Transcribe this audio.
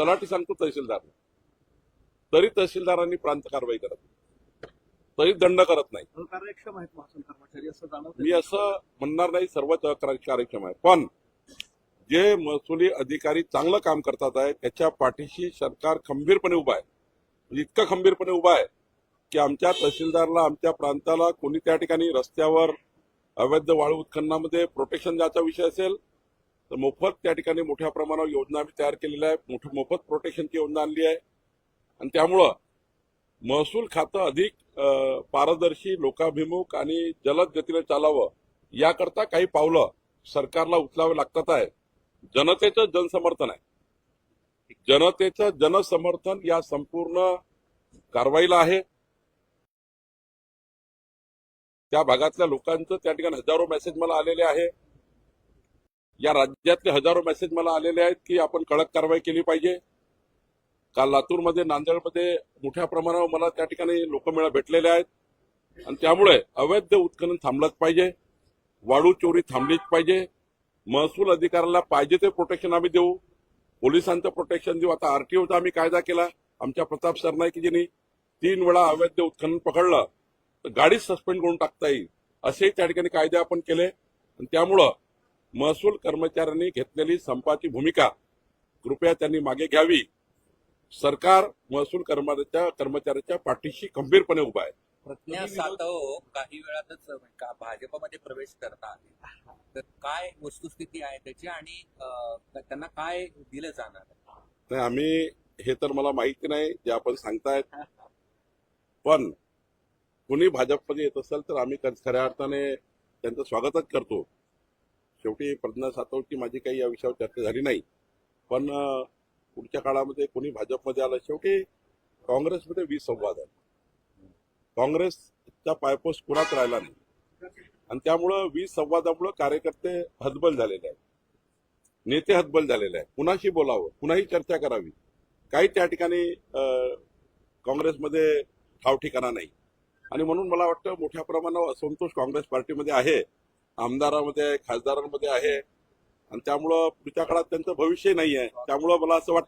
तलाठी सांगतो तहसीलदार तरी तहसीलदारांनी प्रांत कारवाई करत. तरी दंड करत नाही. मी असं म्हणणार नाही सर्वच कार्यक्षम आहे. पण जे महसुली अधिकारी चांगलं काम करतात आहे त्याच्या पाठीशी सरकार खंबीरपणे उभा आहे. म्हणजे इतकं खंबीरपणे उभा आहे की आमच्या तहसीलदारला आमच्या प्रांताला कोणी त्या ठिकाणी रस्त्यावर अवैध वाळू उत्खननामध्ये प्रोटेक्शन द्यायचा विषय असेल तर मोफत त्या ठिकाणी मोठ्या प्रमाणावर योजना आम्ही तयार केलेल्या आहे मोठ- मोफत प्रोटेक्शनची योजना आणली आहे. आणि त्यामुळं महसूल खातं अधिक पारदर्शी लोकाभिमुख आणि जलद गतीने चालावं याकरता काही पावलं सरकारला उचलावे लागतात आहे जनतेचं जनसमर्थन आहे. जनतेचं जनसमर्थन या संपूर्ण कारवाईला आहे. त्या भागातल्या लोकांचं त्या ठिकाणी हजारो मेसेज मला आलेले आहे. या राज्यातले हजारो मेसेज मला आलेले आहेत की आपण कडक कारवाई केली पाहिजे. काल लातूरमध्ये नांदेडमध्ये मोठ्या प्रमाणावर मला त्या ठिकाणी लोकमेळा भेटलेले आहेत. आणि त्यामुळे अवैध उत्खनन थांबलंच पाहिजे. वाळू चोरी थांबलीच पाहिजे. महसूल अधिकाऱ्याला पाहिजे ते प्रोटेक्शन आम्ही देऊ. पोलिसांचं प्रोटेक्शन देऊ. आता आरटीओचा आम्ही कायदा केला. आमच्या प्रताप सरनाईकजींनी तीन वेळा अवैध उत्खनन पकडलं. तर गाडीच सस्पेंड करून टाकता येईल. असेही त्या ठिकाणी कायदे आपण केले. आणि त्यामुळं महसूल कर्मचाऱ्यांनी घेतलेली संपाची भूमिका कृपया त्यांनी मागे घ्यावी. सरकार महसूल कर्मचाऱ्याच्या कर्मचाऱ्याच्या पाठीशी खंबीरपणे उभा आहे. प्रज्ञा सातव काही वेळातच का भाजपमध्ये प्रवेश करतात तर काय वस्तुस्थिती आहे त्याची आणि त्यांना काय दिलं जाणार? आहे? नाही आम्ही हे तर मला माहिती नाही जे आपण सांगतायत. पण कुणी भाजपमध्ये येत असेल तर आम्ही खऱ्या अर्थाने त्यांचं स्वागतच करतो. शेवटी प्रज्ञा सातवची माझी काही या विषयावर चर्चा झाली नाही. पण पुढच्या काळामध्ये कोणी भाजपमध्ये आलं शेवटी काँग्रेसमध्ये वीस संवाद आहे काँग्रेसचा पायपोस कुणाच राहिला नाही? आणि त्यामुळं वीस संवादामुळं कार्यकर्ते हतबल झालेले आहेत. नेते हतबल झालेले आहेत. कुणाशी बोलावं? कुणाही चर्चा करावी? काही त्या ठिकाणी काँग्रेसमध्ये ठाव ठिकाणा नाही. आणि म्हणून मला वाटतं मोठ्या प्रमाणावर असंतोष काँग्रेस पार्टीमध्ये आहे. आमदारामध्ये आहे खासदारांमध्ये आहे. आणि त्यामुळं पुढच्या काळात त्यांचं भविष्य नाही आहे त्यामुळं मला असं वाटतं